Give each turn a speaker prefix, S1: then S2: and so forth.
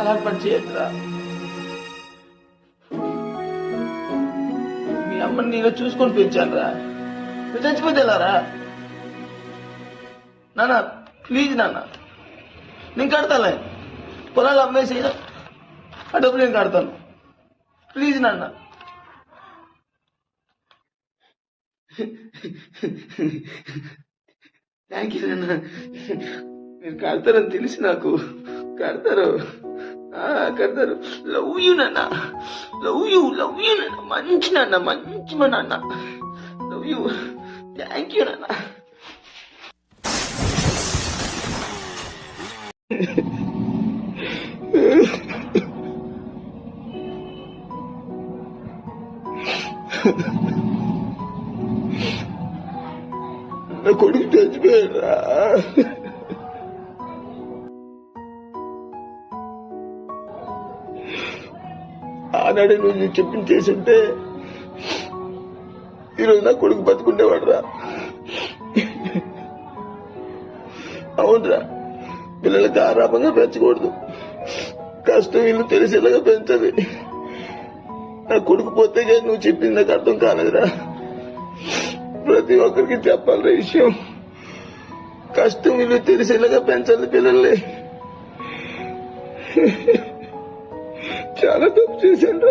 S1: అలాంటి పని చేయొద్దురా. మీ అమ్మని నేను చూసుకొని పెంచాను రా నువ్వు చచ్చిపోతే ఎలారా? నాన్న ప్లీజ్ నాన్న. నేను కడతాలే. పొలాలు అమ్మేసి ఆ డబ్బులు నేను కడతాను. ప్లీజ్ నాన్న. థ్యాంక్ యూ నాన్న. మీరు కడతారని తెలిసి నాకు కడతారు. కడతారు లవ్ యూ నాన్న లవ్ యూ లవ్ యూ నాన్న మంచి నాన్న మంచి మా నాన్న లవ్ యూ థ్యాంక్ యూ నాన్న నా కొడుకు చచ్చిపోయారా ఆనాడే నువ్వు చెప్పింది చేసుంటే ఈరోజు నా కొడుకు బతుకుండేవాడురా. అవునరా పిల్లలకి ఆరాపంగా పెంచకూడదు. కష్టం ఇల్లు తెలిసేలాగా పెంచాలి నా కొడుకు పోతే కానీ నువ్వు చెప్పింది నాకు అర్థం కాలేదురా. ప్రతి ఒక్కరికి చెప్పాలి విషయం. కష్టం ఇల్లు తెలిసేలాగా పెంచాలి పిల్లల్ని. చాలా తప్పు చేశాను